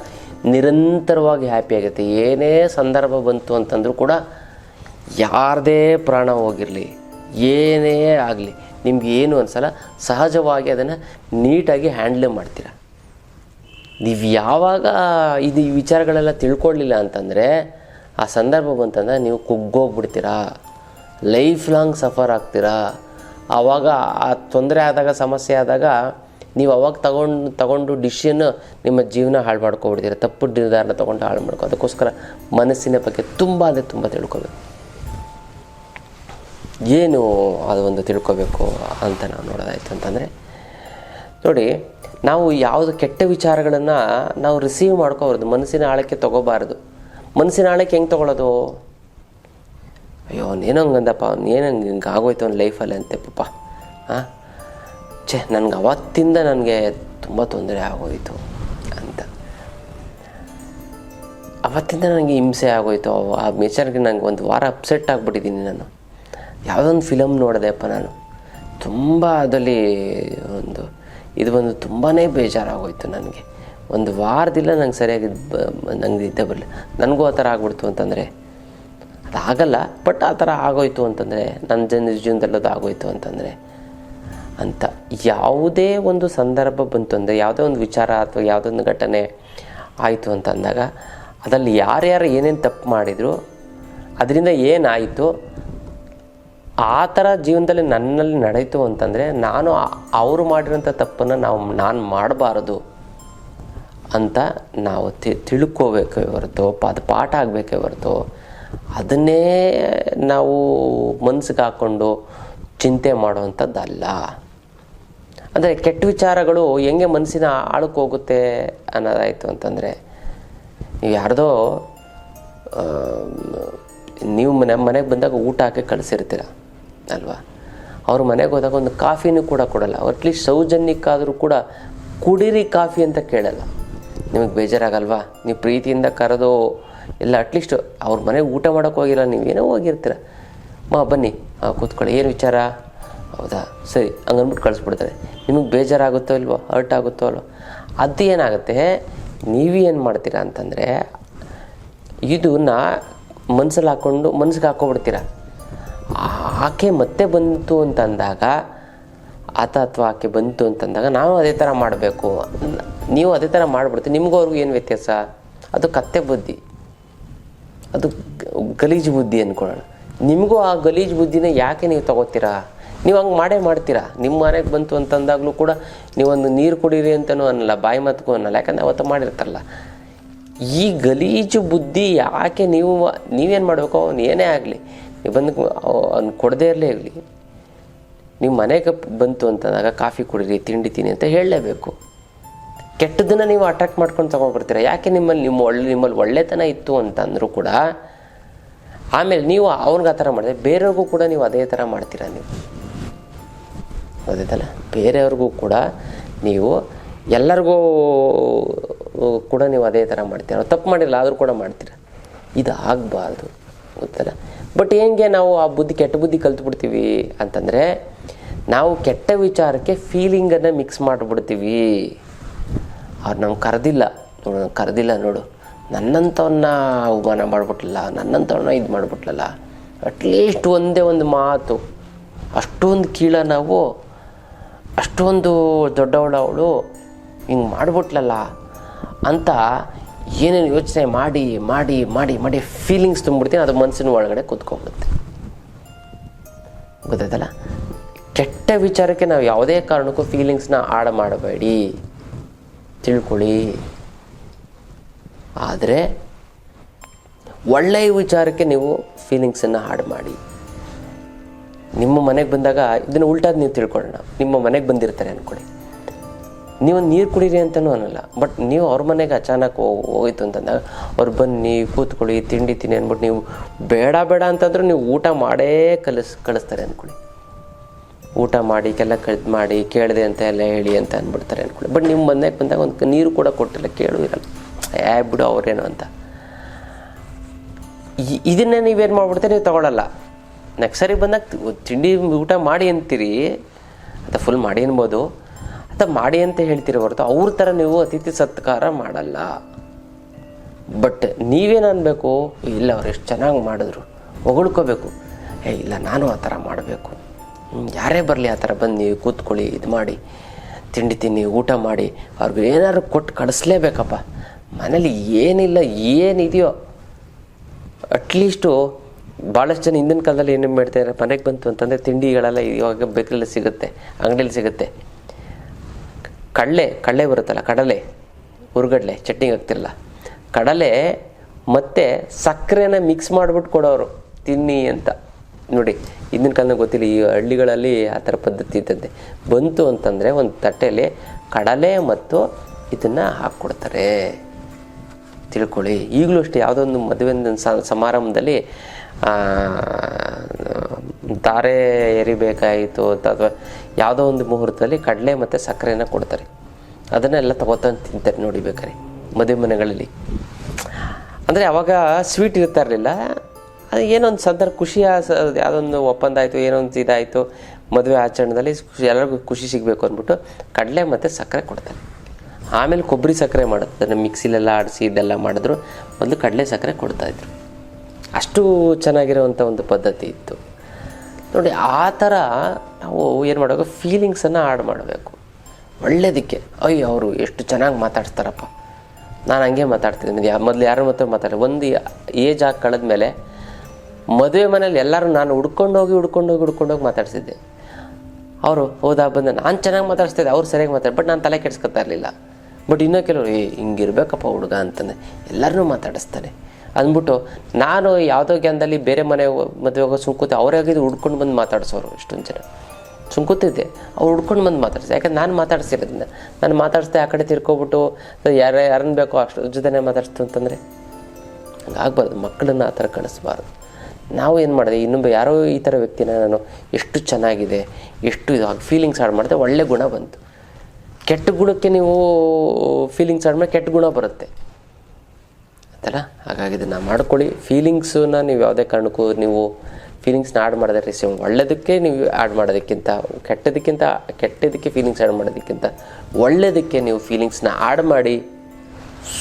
ನಿರಂತರವಾಗಿ ಹ್ಯಾಪಿ ಆಗುತ್ತೆ. ಏನೇ ಸಂದರ್ಭ ಬಂತು ಅಂತಂದರೂ ಕೂಡ ಯಾರದೇ ಪ್ರಾಣ ಹೋಗಿರಲಿ ಏನೇ ಆಗಲಿ, ನಿಮ್ಗೆ ಏನು ಅನ್ಸಲ್ಲ ಸಹಜವಾಗಿ ಅದನ್ನು ನೀಟಾಗಿ ಹ್ಯಾಂಡ್ಲ್ ಮಾಡ್ತೀರ? ನೀವು ಯಾವಾಗ ಇದು ಈ ವಿಚಾರಗಳೆಲ್ಲ ತಿಳ್ಕೊಳ್ಳಿಲ್ಲ ಅಂತಂದರೆ, ಆ ಸಂದರ್ಭ ಬಂತಂದ್ರೆ ನೀವು ಕುಗ್ಗೋಗ್ಬಿಡ್ತೀರಾ? ಲೈಫ್ ಲಾಂಗ್ ಸಫರ್ ಆಗ್ತೀರಾ? ಆವಾಗ ಆ ತೊಂದರೆ ಆದಾಗ, ಸಮಸ್ಯೆ ಆದಾಗ ನೀವು ಅವಾಗ ತಗೊಂಡು ತಗೊಂಡು ಡಿಸಿಷನ್ ನಿಮ್ಮ ಜೀವನ ಹಾಳು ಮಾಡ್ಕೊಬಿಡ್ತೀರ ತಪ್ಪು ನಿರ್ಧಾರನ ತೊಗೊಂಡು ಹಾಳು ಮಾಡ್ಕೊ ಅದಕ್ಕೋಸ್ಕರ ಮನಸ್ಸಿನ ಬಗ್ಗೆ ತುಂಬ ಅಂದರೆ ತುಂಬ ತಿಳ್ಕೊಬೇಕು. ಏನು ಅದು ಒಂದು ತಿಳ್ಕೊಬೇಕು ಅಂತ ನಾವು ನೋಡೋದಾಯ್ತು ಅಂತಂದರೆ, ನೋಡಿ, ನಾವು ಯಾವುದು ಕೆಟ್ಟ ವಿಚಾರಗಳನ್ನು ನಾವು ರಿಸೀವ್ ಮಾಡ್ಕೋಬಾರ್ದು, ಮನಸ್ಸಿನ ಆಳಕ್ಕೆ ತೊಗೋಬಾರ್ದು. ಮನಸ್ಸಿನ ಆಳಕ್ಕೆ ಹೆಂಗೆ ತೊಗೊಳೋದು? ಅಯ್ಯೋ ಏನೋ ಹಂಗಂದಪ್ಪ ಅವ್ನು ಏನು ಹಂಗೆ ಹಿಂಗೆ ಆಗೋಯ್ತು ಅವ್ನ ಲೈಫಲ್ಲಿ ಅಂತೆ ಪಪ್ಪ. ಹಾಂ ಛೇ, ನನಗೆ ಅವತ್ತಿಂದ ನನಗೆ ತುಂಬ ತೊಂದರೆ ಆಗೋಯಿತು ಅಂತ. ಅವತ್ತಿಂದ ನನಗೆ ಹಿಂಸೆ ಆಗೋಯ್ತು, ಆ ಮೇಚರ್ಗೆ ನನಗೆ ಒಂದು ವಾರ ಅಪ್ಸೆಟ್ ಆಗಿಬಿಟ್ಟಿದ್ದೀನಿ ನಾನು. ಯಾವುದೊಂದು ಫಿಲಮ್ ನೋಡಿದೆಪ್ಪ ನಾನು. ತುಂಬ ಅದರಲ್ಲಿ ಒಂದು, ಇದು ಒಂದು ತುಂಬಾ ಬೇಜಾರಾಗೋಯ್ತು ನನಗೆ. ಒಂದು ವಾರದಿಲ್ಲ ನಂಗೆ ಸರಿಯಾಗಿ ನಂಗೆ ನಿದ್ದೆ ಬರಲಿಲ್ಲ. ನನಗೂ ಆ ಥರ ಆಗ್ಬಿಡ್ತು ಅಂತಂದರೆ ಅದಾಗಲ್ಲ ಬಟ್ ಆ ಥರ ಆಗೋಯ್ತು ಅಂತಂದರೆ ನನ್ನ ಜನ, ಜೀವನದಲ್ಲಿ ಅದು ಆಗೋಯ್ತು ಅಂತಂದರೆ, ಅಂತ ಯಾವುದೇ ಒಂದು ಸಂದರ್ಭ ಬಂತು ಅಂದರೆ, ಯಾವುದೇ ಒಂದು ವಿಚಾರ ಅಥವಾ ಯಾವುದೋ ಒಂದು ಘಟನೆ ಆಯಿತು ಅಂತ ಅಂದಾಗ, ಅದರಲ್ಲಿ ಯಾರ್ಯಾರು ಏನೇನು ತಪ್ಪು ಮಾಡಿದರು, ಅದರಿಂದ ಏನಾಯಿತು ಆ ಥರ ಜೀವನದಲ್ಲಿ ನನ್ನಲ್ಲಿ ನಡೆಯಿತು ಅಂತಂದರೆ ನಾನು ಅವರು ಮಾಡಿರೋಂಥ ತಪ್ಪನ್ನು ನಾವು ನಾನು ಮಾಡಬಾರದು ಅಂತ ನಾವು ತಿ ತಿಳ್ಕೋಬೇಕೇ ಹೊರತು, ಅದು ಪಾಠ ಆಗಬೇಕೇ ಹೊರತು. ಅದನ್ನೇ ನಾವು ಮನಸ್ಸಿಗೆ ಹಾಕ್ಕೊಂಡು ಚಿಂತೆ ಮಾಡುವಂಥದ್ದಲ್ಲ. ಅಂದರೆ ಕೆಟ್ಟ ವಿಚಾರಗಳು ಹೆಂಗೆ ಮನಸ್ಸಿನ ಆಳಕ್ಕೆ ಹೋಗುತ್ತೆ ಅನ್ನೋದಾಯಿತು ಅಂತಂದರೆ ನೀವು ಯಾರ್ದೋ ನೀವು ಮನೆ ಮನೆಗೆ ಬಂದಾಗ ಊಟ ಹಾಕಿ ಕಳಿಸಿರ್ತೀರ. ಅಲ್ವಾ? ಅವ್ರ ಮನೆಗೆ ಹೋದಾಗ ಒಂದು ಕಾಫಿನೂ ಕೂಡ ಕೊಡಲ್ಲ. ಅಟ್ಲೀಸ್ಟ್ ಸೌಜನ್ಯಕ್ಕಾದರೂ ಕೂಡ ಕುಡಿರಿ ಕಾಫಿ ಅಂತ ಕೇಳಲ್ಲ. ನಿಮಗೆ ಬೇಜಾರಾಗಲ್ವಾ? ನೀವು ಪ್ರೀತಿಯಿಂದ ಕರೆದು ಇಲ್ಲ ಅಟ್ಲೀಸ್ಟ್ ಅವ್ರ ಮನೆಗೆ ಊಟ ಮಾಡೋಕ್ಕೆ ಹೋಗಿಲ್ಲ, ನೀವೇನೋ ಹೋಗಿರ್ತೀರ. ಮಾ, ಬನ್ನಿ. ಕೂತ್ಕೊಳ್ಳಿ. ಏನು ವಿಚಾರ? ಹೌದಾ? ಸರಿ, ಹಂಗನ್ಬಿಟ್ಟು ಕಳಿಸ್ಬಿಡ್ತಾರೆ. ನಿಮಗೆ ಬೇಜಾರಾಗುತ್ತೋ ಇಲ್ವೋ? ಹರ್ಟ್ ಆಗುತ್ತೋ ಅಲ್ವೋ? ಅದು ಏನಾಗುತ್ತೆ? ನೀವೇನು ಮಾಡ್ತೀರಾ ಅಂತಂದರೆ ಇದನ್ನ ಮನ್ಸಲ್ಲಿ ಹಾಕ್ಕೊಂಡು ಮನ್ಸಿಗೆ ಹಾಕ್ಕೊಬಿಡ್ತೀರ ಆಕೆ ಮತ್ತೆ ಬಂತು ಅಂತಂದಾಗ, ಆತ ಅಥವಾ ಆಕೆ ಬಂತು ಅಂತಂದಾಗ ನಾವು ಅದೇ ಥರ ಮಾಡಬೇಕು. ನೀವು ಅದೇ ಥರ ಮಾಡಿಬಿಡ್ತೀವಿ ನಿಮಗೂ ಅವ್ರಿಗೂ ಏನು ವ್ಯತ್ಯಾಸ? ಅದು ಕತ್ತೆ ಬುದ್ಧಿ. ಅದು ಗಲೀಜು ಬುದ್ಧಿ ಅಂದ್ಕೊಳ್ಳೋಣ ನಿಮಗೂ ಆ ಗಲೀಜು ಬುದ್ಧಿನ ಯಾಕೆ ನೀವು ತಗೋತೀರಾ? ನೀವು ಹಂಗೆ ಮಾಡೇ ಮಾಡ್ತೀರಾ? ನಿಮ್ಮ ಮನೆಗೆ ಬಂತು ಅಂತಂದಾಗಲೂ ಕೂಡ ನೀವೊಂದು ನೀರು ಕುಡೀರಿ ಅಂತಲೂ ಅನ್ನಲ್ಲ, ಬಾಯಿ ಮಾತಕ್ಕೂ ಅನ್ನಲ್ಲ. ಯಾಕಂದರೆ ಅವತ್ತು ಮಾಡಿರ್ತಾರಲ್ಲ. ಈ ಗಲೀಜು ಬುದ್ಧಿ ಯಾಕೆ ನೀವು, ನೀವೇನು ಮಾಡಬೇಕು? ಅವನು ಏನೇ ಆಗಲಿ. ಬಂದು ಅವ್ನು ಕೊಡದೇ ಇರಲೇ ಇರಲಿ. ನೀವು ಮನೆಗೆ ಬಂತು ಅಂತಂದಾಗ ಕಾಫಿ ಕುಡೀರಿ, ತಿಂಡಿ ತಿನ್ನಿ ಅಂತ ಹೇಳಲೇಬೇಕು. ಕೆಟ್ಟದನ್ನು ನೀವು ಅಟ್ರಾಕ್ಟ್ ಮಾಡ್ಕೊಂಡು ತೊಗೊಂಡ್ಬರ್ತೀರ. ಯಾಕೆ ನಿಮ್ಮಲ್ಲಿ ನಿಮ್ಮ ಒಳ್ಳೆ ನಿಮ್ಮಲ್ಲಿ ಒಳ್ಳೆತನ ಇತ್ತು ಅಂತಂದರೂ ಕೂಡ ಆಮೇಲೆ ನೀವು ಅವ್ನಿಗೆ ಆ ಥರ ಮಾಡಿದ್ರೆ ಬೇರೆಯವ್ರಿಗೂ ಕೂಡ ನೀವು ಅದೇ ಥರ ಮಾಡ್ತೀರಾ ನೀವು. ಗೊತ್ತಾಯ್ತಲ್ಲ ಬೇರೆಯವ್ರಿಗೂ ಕೂಡ ನೀವು, ಎಲ್ಲರಿಗೂ ಕೂಡ ನೀವು ಅದೇ ಥರ ಮಾಡ್ತೀರ. ತಪ್ಪು ಮಾಡಿಲ್ಲ, ಆದರೂ ಕೂಡ ಮಾಡ್ತೀರ. ಇದು ಆಗಬಾರ್ದು ಗೊತ್ತಲ್ಲ? ಬಟ್ ಹೆಂಗೆ ನಾವು ಆ ಬುದ್ಧಿ ಕೆಟ್ಟ ಬುದ್ಧಿ ಕಲ್ತ್ಬಿಡ್ತೀವಿ ಅಂತಂದರೆ ನಾವು ಕೆಟ್ಟ ವಿಚಾರಕ್ಕೆ ಫೀಲಿಂಗನ್ನು ಮಿಕ್ಸ್ ಮಾಡಿಬಿಡ್ತೀವಿ. ಅವ್ರು ನಮ್ಗೆ ಕರೆದಿಲ್ಲ. ನೋಡು, ನಂಗೆ ಕರೆದಿಲ್ಲ ನೋಡು. ನನ್ನಂಥವನ್ನ ಅವಮಾನ ಮಾಡಿಬಿಟ್ಲಲ್ಲ ನನ್ನಂಥವನ್ನ ಇದು ಮಾಡಿಬಿಟ್ಲಲ್ಲ ಅಟ್ಲೀಸ್ಟ್ ಒಂದೇ ಒಂದು ಮಾತು. ಅಷ್ಟೊಂದು ಕೀಳ ನಾವು, ಅಷ್ಟೊಂದು ದೊಡ್ಡವಳು ಅವಳು ಹಿಂಗೆ ಮಾಡಿಬಿಟ್ಲಲ್ಲ ಅಂತ ಏನೇನು ಯೋಚನೆ ಮಾಡಿ ಮಾಡಿ ಮಾಡಿ ಮಾಡಿ ಫೀಲಿಂಗ್ಸ್ ತುಂಬಿಡ್ತೀನಿ, ಅದು ಮನಸ್ಸಿನ ಒಳಗಡೆ ಕೂತ್ಕೊಂಡ್ಬಿಡುತ್ತೆ. ಗೊತ್ತಾಯ್ತಲ್ಲ? ಕೆಟ್ಟ ವಿಚಾರಕ್ಕೆ ನಾವು ಯಾವುದೇ ಕಾರಣಕ್ಕೂ ಫೀಲಿಂಗ್ಸ್ನ ಆಡ ಮಾಡಬೇಡಿ. ತಿಳ್ಕೊಳ್ಳಿ. ಆದರೆ, ಒಳ್ಳೆಯ ವಿಚಾರಕ್ಕೆ ನೀವು ಫೀಲಿಂಗ್ಸನ್ನು ಹಾಡು ಮಾಡಿ. ನಿಮ್ಮ ಮನೆಗೆ ಬಂದಾಗ, ಇದನ್ನು ಉಲ್ಟಾದ ನೀವು ತಿಳ್ಕೊಳ್ಳೋಣ. ನಿಮ್ಮ ಮನೆಗೆ ಬಂದಿರ್ತಾರೆ ಅಂದ್ಕೊಳ್ಳಿ ನೀವು ನೀರು ಕುಡೀರಿ ಅಂತಲೂ ಅನ್ನಲ್ಲ. ಬಟ್ ನೀವು ಅವ್ರ ಮನೆಗೆ ಅಚಾನಕ್ ಹೋಗ್- ಹೋಯ್ತು ಅಂತಂದಾಗ ಅವ್ರು ಬನ್ನಿ, ಕೂತ್ಕೊಳ್ಳಿ, ತಿಂಡಿ ತಿನ್ನಿ ಅಂದ್ಬಿಟ್ಟು ನೀವು ಬೇಡ ಬೇಡ ಅಂತಂದ್ರೂ ನೀವು ಊಟ ಮಾಡೇ ಕಲಿಸ್ ಕಳಿಸ್ತಾರೆ ಅಂದ್ಕೊಳ್ಳಿ. ಊಟ ಮಾಡಿ, ಕೆಲ ಕಳೆದು ಮಾಡಿ, ಕೇಳಿದೆ ಅಂತ ಎಲ್ಲ ಹೇಳಿ ಅಂತ ಅಂದ್ಬಿಡ್ತಾರೆ ಅಂದ್ಕೊಳ್ಳಿ. ಬಟ್ ನಿಮ್ಮ ಮನೆಗೆ ಬಂದಾಗ ಒಂದು ನೀರು ಕೂಡ ಕೊಟ್ಟಿಲ್ಲ, ಕೇಳು ಇರಲ್ಲ. ಯಾ ಬಿಡು ಅವ್ರೇನು ಅಂತ. ಇದನ್ನೇ ನೀವೇನು ಮಾಡ್ಬಿಡ್ತೀರಿ? ನೀವು ತೊಗೊಳಲ್ಲ. ನೆಕ್ಸ್ಟ್ ಸರಿ ಬಂದಾಗ ತಿಂಡಿ, ಊಟ ಮಾಡಿ ಅಂತೀರಿ. ಅಂತ ಫುಲ್ ಮಾಡಿ ಅನ್ಬೋದು. ಅಥವಾ ಮಾಡಿ ಅಂತ ಹೇಳ್ತೀರ ಹೊರತು ಅವ್ರ ಥರ ನೀವು ಅತಿಥಿ ಸತ್ಕಾರ ಮಾಡಲ್ಲ. ಬಟ್ ನೀವೇನು ಅನ್ಬೇಕು? ಇಲ್ಲ, ಅವ್ರು ಎಷ್ಟು ಚೆನ್ನಾಗಿ ಮಾಡಿದ್ರು. ಹೊಗಳ್ಕೋಬೇಕು. ಏ, ಇಲ್ಲ, ನಾನು ಆ ಥರ ಮಾಡಬೇಕು. ಯಾರೇ ಬರಲಿ ಆ ಥರ ಬಂದು ನೀವು ಕೂತ್ಕೊಳ್ಳಿ, ಇದು ಮಾಡಿ, ತಿಂಡಿ ತಿನ್ನಿ, ಊಟ ಮಾಡಿ, ಅವ್ರಿಗೆ ಏನಾದ್ರು ಕೊಟ್ಟು ಕಳಿಸ್ಲೇಬೇಕಪ್ಪ. ಮನೇಲಿ ಏನಿಲ್ಲ, ಏನಿದೆಯೋ. ಅಟ್ಲೀಸ್ಟು ಭಾಳಷ್ಟು ಜನ ಹಿಂದಿನ ಕಾಲದಲ್ಲಿ ಏನೇನು ಮಾಡ್ತಾರೆ ಮನೆಗೆ ಬಂತು ಅಂತಂದರೆ ತಿಂಡಿಗಳೆಲ್ಲ ಇವಾಗ ಬೇಕರಿಲ್ಲ ಸಿಗುತ್ತೆ ಅಂಗಡಿಯಲ್ಲಿ ಸಿಗುತ್ತೆ. ಕಡಲೆ ಕಡಲೆ ಬರುತ್ತಲ್ಲ, ಕಡಲೆ ಹುರ್ಗಡ್ಲೆ ಚಟ್ನಿಗೆ ಹಾಕ್ತಿರಲ್ಲ. ಕಡಲೆ ಮತ್ತು ಸಕ್ಕರೆನ ಮಿಕ್ಸ್ ಮಾಡಿಬಿಟ್ಟು ಕೊಡೋರು, ತಿನ್ನಿ ಅಂತ. ನೋಡಿ, ಹಿಂದಿನ ಕಾಲದಾಗ ಗೊತ್ತಿಲ್ಲ, ಈ ಹಳ್ಳಿಗಳಲ್ಲಿ ಆ ಥರ ಪದ್ಧತಿ ಇದ್ದದ್ದೆ ಬಂತು ಅಂತಂದರೆ ಒಂದು ತಟ್ಟೆಯಲ್ಲಿ ಕಡಲೆ ಮತ್ತು ಇದನ್ನು ಹಾಕ್ಕೊಡ್ತಾರೆ. ತಿಳ್ಕೊಳ್ಳಿ. ಈಗಲೂ ಅಷ್ಟೇ, ಯಾವುದೋ ಒಂದು ಮದುವೆ ಸಮಾರಂಭದಲ್ಲಿ ತಾರೆ ಎರಿಬೇಕಾಯಿತು ಅಥವಾ ಯಾವುದೋ ಒಂದು ಮುಹೂರ್ತದಲ್ಲಿ ಕಡಲೆ ಮತ್ತು ಸಕ್ಕರೆನ ಕೊಡ್ತಾರೆ. ಅದನ್ನೆಲ್ಲ ತಗೋತಾನೆ ತಿಂತಾರೆ ನೋಡಿ ಬೇಕಾರೆ, ಮದುವೆ ಮನೆಗಳಲ್ಲಿ. ಅಂದರೆ ಅವಾಗ ಸ್ವೀಟ್ ಇರ್ತಾ ಇರಲಿಲ್ಲ. ಅದು ಏನೊಂದು ಸಂದರ್ಭ ಖುಷಿ ಯಾವುದೊಂದು ಒಪ್ಪಂದ ಆಯಿತು ಏನೋ ಒಂದು ಇದಾಯಿತು, ಮದುವೆ ಆಚರಣೆಯಲ್ಲಿ ಖುಷಿ, ಎಲ್ಲರಿಗೂ ಖುಷಿ ಸಿಗಬೇಕು ಅಂದ್ಬಿಟ್ಟು ಕಡಲೆ ಮತ್ತು ಸಕ್ಕರೆ ಕೊಡ್ತಾರೆ. ಆಮೇಲೆ ಕೊಬ್ಬರಿ ಸಕ್ಕರೆ ಮಾಡುತ್ತೆ. ಮಿಕ್ಸಿಲೆಲ್ಲ ಆಡಿಸಿ ಇದೆಲ್ಲ ಮಾಡಿದ್ರು ಮೊದಲು ಕಡಲೆ ಸಕ್ಕರೆ ಕೊಡ್ತಾಯಿದ್ರು ಅಷ್ಟು ಚೆನ್ನಾಗಿರೋವಂಥ ಒಂದು ಪದ್ಧತಿ ಇತ್ತು. ನೋಡಿ, ಆ ಥರ ನಾವು ಏನು ಮಾಡಬೇಕು ಫೀಲಿಂಗ್ಸನ್ನು ಆಡ್ ಮಾಡಬೇಕು. ಒಳ್ಳೇದಕ್ಕೆ. ಅಯ್ಯೋ, ಅವರು ಎಷ್ಟು ಚೆನ್ನಾಗಿ ಮಾತಾಡ್ತಾರಪ್ಪ. ನಾನು ಹಂಗೆ ಮಾತಾಡ್ತಿದ್ದೀನಿ. ಯಾ, ಮೊದಲು ಯಾರ ಮಾತ್ರ ಮಾತಾಡಿ ಒಂದು ಏಜ್ ಆಗಿ ಕಳೆದ್ಮೇಲೆ ಮದುವೆ ಮನೇಲಿ ಎಲ್ಲರೂ ನಾನು ಹುಡ್ಕೊಂಡೋಗಿ ಹುಡ್ಕೊಂಡೋಗಿ ಹುಡ್ಕೊಂಡೋಗಿ ಮಾತಾಡ್ಸಿದ್ದೆ ಅವರು, ಹೌದಾ ಬಂದ ನಾನು ಚೆನ್ನಾಗಿ ಮಾತಾಡ್ಸ್ತಿದ್ದೆ, ಅವ್ರು ಸರಿಯಾಗಿ ಮಾತಾಡಿ, ಬಟ್ ನಾನು ತಲೆ ಕೆಡ್ಸ್ಕೊತಾ ಇರಲಿಲ್ಲ. ಬಟ್ ಇನ್ನೂ ಕೆಲವರು, ಏ, ಹಿಂಗಿರ್ಬೇಕಪ್ಪ ಹುಡುಗ ಅಂತಂದೆ ಎಲ್ಲರನ್ನೂ ಮಾತಾಡಿಸ್ತಾನೆ ಅಂದ್ಬಿಟ್ಟು ನಾನು ಯಾವುದೋ ಗ್ಯಾನದಲ್ಲಿ ಬೇರೆ ಮನೆ ಮದುವೆ ಹೋಗೋ ಸುಂಕುತ್ತೆ ಅವರೇ ಆಗಿದ್ದು ಹುಡ್ಕೊಂಡು ಬಂದು ಮಾತಾಡ್ಸೋರು ಇಷ್ಟೊಂದು ಜನ. ಸುಂಕುತ್ತಿದ್ದೆ ಅವ್ರು ಹುಡ್ಕೊಂಡು ಬಂದು ಮಾತಾಡ್ಸಿ. ಯಾಕಂದ್ರೆ ನಾನು ಮಾತಾಡ್ಸಿರೋದ್ರಿಂದ. ನಾನು ಮಾತಾಡಿಸ್ದೆ ಆ ಕಡೆ ತಿರ್ಕೊಬಿಟ್ಟು ಯಾರ ಯಾರನ್ನ ಬೇಕೋ ಅಷ್ಟು ಜೊತೆನೇ ಮಾತಾಡ್ಸ್ತು ಅಂತಂದರೆ ಹಂಗಾಗ್ಬಾರ್ದು. ಮಕ್ಕಳನ್ನ ಆ ಥರ ಕಳಿಸ್ಬಾರ್ದು. ನಾವು ಏನು ಮಾಡಿದೆ? ಇನ್ನೊಬ್ಬ ಯಾರೋ ಈ ಥರ ವ್ಯಕ್ತಿನ ನಾನು ಎಷ್ಟು ಚೆನ್ನಾಗಿದೆ, ಎಷ್ಟು ಇದು ಫೀಲಿಂಗ್ಸ್ ಹಾಡು ಮಾಡಿದೆ, ಒಳ್ಳೆ ಗುಣ ಬಂತು. ಕೆಟ್ಟ ಗುಣಕ್ಕೆ ನೀವು ಫೀಲಿಂಗ್ಸ್ ಆದ್ಮೇಲೆ ಕೆಟ್ಟ ಗುಣ ಬರುತ್ತೆ. ಆಯ್ತಲ್ಲ ಹಾಗಾಗಿ ಇದನ್ನು ಮಾಡ್ಕೊಳ್ಳಿ. ಫೀಲಿಂಗ್ಸನ್ನ ನೀವು ಯಾವುದೇ ಕಾರಣಕ್ಕೂ ನೀವು ಫೀಲಿಂಗ್ಸ್ನ ಆ್ಯಡ್ ಮಾಡಿದ್ರೆ ಸೇಮ್ ಒಳ್ಳೆಯದಕ್ಕೆ ನೀವು ಆ್ಯಡ್ ಮಾಡೋದಕ್ಕಿಂತ, ಕೆಟ್ಟದಕ್ಕಿಂತ, ಕೆಟ್ಟದಕ್ಕೆ ಫೀಲಿಂಗ್ಸ್ ಆ್ಯಡ್ ಮಾಡೋದಕ್ಕಿಂತ ಒಳ್ಳೆಯದಕ್ಕೆ ನೀವು ಫೀಲಿಂಗ್ಸ್ನ ಆ್ಯಡ್ ಮಾಡಿ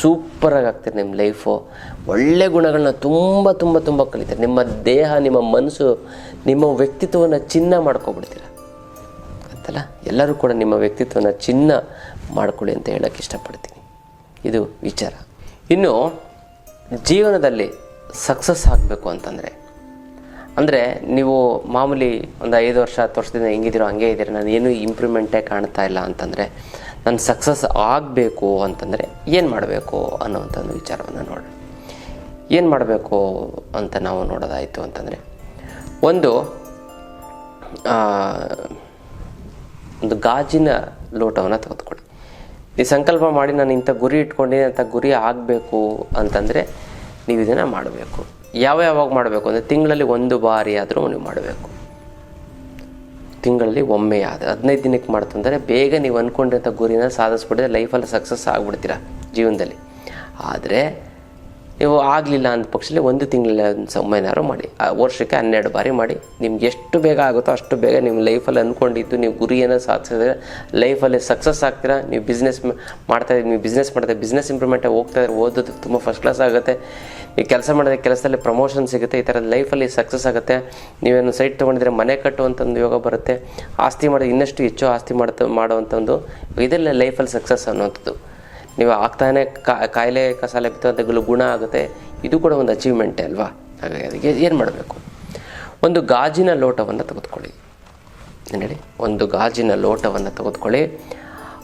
ಸೂಪರಾಗಿ ಆಗ್ತೀರಿ ನಿಮ್ಮ ಲೈಫು ಒಳ್ಳೆ ಗುಣಗಳನ್ನ ತುಂಬ ತುಂಬ ತುಂಬ ಕಲಿತೀರಿ. ನಿಮ್ಮ ದೇಹ, ನಿಮ್ಮ ಮನಸ್ಸು, ನಿಮ್ಮ ವ್ಯಕ್ತಿತ್ವವನ್ನು ಚಿನ್ನ ಮಾಡ್ಕೊಬಿಡ್ತೀರ? ಅಂತಲ್ಲ ಎಲ್ಲರೂ ಕೂಡ ನಿಮ್ಮ ವ್ಯಕ್ತಿತ್ವವನ್ನು ಚಿನ್ನ ಮಾಡ್ಕೊಳ್ಳಿ ಅಂತ ಹೇಳೋಕ್ಕೆ ಇಷ್ಟಪಡ್ತೀನಿ. ಇದು ವಿಚಾರ. ಇನ್ನು ಜೀವನದಲ್ಲಿ ಸಕ್ಸಸ್ ಆಗಬೇಕು ಅಂತಂದರೆ, ಅಂದರೆ ನೀವು ಮಾಮೂಲಿ ಒಂದು ಐದು ವರ್ಷ ಹತ್ತು ವರ್ಷದಿಂದ ಹೆಂಗಿದ್ದೀರೋ ಹಂಗೆ ಇದ್ದೀರ, ನಾನು ಏನೂ ಇಂಪ್ರೂವ್ಮೆಂಟೇ ಕಾಣ್ತಾ ಇಲ್ಲ ಅಂತಂದರೆ, ನಾನು ಸಕ್ಸಸ್ ಆಗಬೇಕು ಅಂತಂದರೆ ಏನು ಮಾಡಬೇಕು ಅನ್ನೋವಂಥ ಒಂದು ವಿಚಾರವನ್ನು ನೋಡಿ ಏನು ಮಾಡಬೇಕು ಅಂತ ನಾವು ನೋಡೋದಾಯಿತು ಅಂತಂದರೆ, ಒಂದು ಒಂದು ಗಾಜಿನ ಲೋಟವನ್ನು ತೆಗೆದುಕೊಳ್ಳಿ ಈ ಸಂಕಲ್ಪ ಮಾಡಿ ನಾನು ಇಂಥ ಗುರಿ ಇಟ್ಕೊಂಡಿದ್ದೀನಿ ಅಂತ ಗುರಿ ಆಗಬೇಕು ಅಂತಂದರೆ ನೀವು ಇದನ್ನು ಮಾಡಬೇಕು. ಯಾವ ಯಾವಾಗ ಮಾಡಬೇಕು ಅಂದರೆ ತಿಂಗಳಲ್ಲಿ ಒಂದು ಬಾರಿ ಆದರೂ ನೀವು ಮಾಡಬೇಕು. ತಿಂಗಳಲ್ಲಿ ಒಮ್ಮೆ ಆದ ಹದಿನೈದು ದಿನಕ್ಕೆ ಮಾಡ್ತಂದರೆ ಬೇಗ ನೀವು ಅಂದ್ಕೊಂಡಿರೋಂಥ ಗುರಿನ ಸಾಧಿಸ್ಬಿಟ್ಟಿದ್ರೆ ಲೈಫಲ್ಲಿ ಸಕ್ಸಸ್ ಆಗಿಬಿಡ್ತೀರ ಜೀವನದಲ್ಲಿ. ಆದರೆ ನೀವು ಆಗಲಿಲ್ಲ ಅಂದ ಪಕ್ಷದಲ್ಲಿ ಒಂದು ತಿಂಗಳ ಒಂದು ಒಮ್ಮೆನಾರು ಮಾಡಿ, ಆ, ವರ್ಷಕ್ಕೆ ಹನ್ನೆರಡು ಬಾರಿ ಮಾಡಿ. ನಿಮ್ಗೆ ಎಷ್ಟು ಬೇಗ ಆಗುತ್ತೋ ಅಷ್ಟು ಬೇಗ ನಿಮ್ಮ ಲೈಫಲ್ಲಿ ಅಂದ್ಕೊಂಡಿದ್ದು, ನೀವು ಗುರಿಯನ್ನು ಸಾಧಿಸಿದ್ರೆ, ಲೈಫಲ್ಲಿ ಸಕ್ಸಸ್ ಆಗ್ತೀರಾ? ನೀವು ಬಿಸ್ನೆಸ್ ಮಾಡ್ತಾ ನೀವು ಬಿಸ್ನೆಸ್ ಮಾಡ್ತಾ ಬಿಸ್ನೆಸ್ ಇಂಪ್ರೂವ್ಮೆಂಟ್ ಹೋಗ್ತಾ ಇದ್ರೆ ಓದೋದು ತುಂಬ ಫಸ್ಟ್ ಕ್ಲಾಸ್ ಆಗುತ್ತೆ. ನೀವು ಕೆಲಸ ಮಾಡಿದ್ರೆ ಕೆಲಸದಲ್ಲಿ ಪ್ರಮೋಷನ್ ಸಿಗುತ್ತೆ, ಈ ಥರ ಲೈಫಲ್ಲಿ ಸಕ್ಸಸ್ ಆಗುತ್ತೆ. ನೀವೇನು ಸೈಟ್ ತೊಗೊಂಡಿದ್ರೆ ಮನೆ ಕಟ್ಟುವಂಥ ಒಂದು ಯೋಗ ಬರುತ್ತೆ. ಆಸ್ತಿ ಮಾಡಿದ್ರೆ ಇನ್ನಷ್ಟು ಹೆಚ್ಚು ಆಸ್ತಿ ಮಾಡ್ತಾ ಮಾಡುವಂಥ ಒಂದು ಇದೆಲ್ಲ ಲೈಫಲ್ಲಿ ಸಕ್ಸಸ್ ಅನ್ನುವಂಥದ್ದು. ನೀವು ಆಗ್ತಾನೆ ಕಾಯಿಲೆ ಕಸಾಲೆ ಬಿತ್ತುವಂಥ ಗುಣ ಆಗುತ್ತೆ. ಇದು ಕೂಡ ಒಂದು ಅಚೀವ್ಮೆಂಟೇ ಅಲ್ವಾ? ಹಾಗಾಗಿ ಅದಕ್ಕೆ ಏನು ಮಾಡಬೇಕು? ಒಂದು ಗಾಜಿನ ಲೋಟವನ್ನು ತೆಗೆದುಕೊಳ್ಳಿ. ನೋಡಿ ಒಂದು ಗಾಜಿನ ಲೋಟವನ್ನು ತೆಗೆದುಕೊಳ್ಳಿ.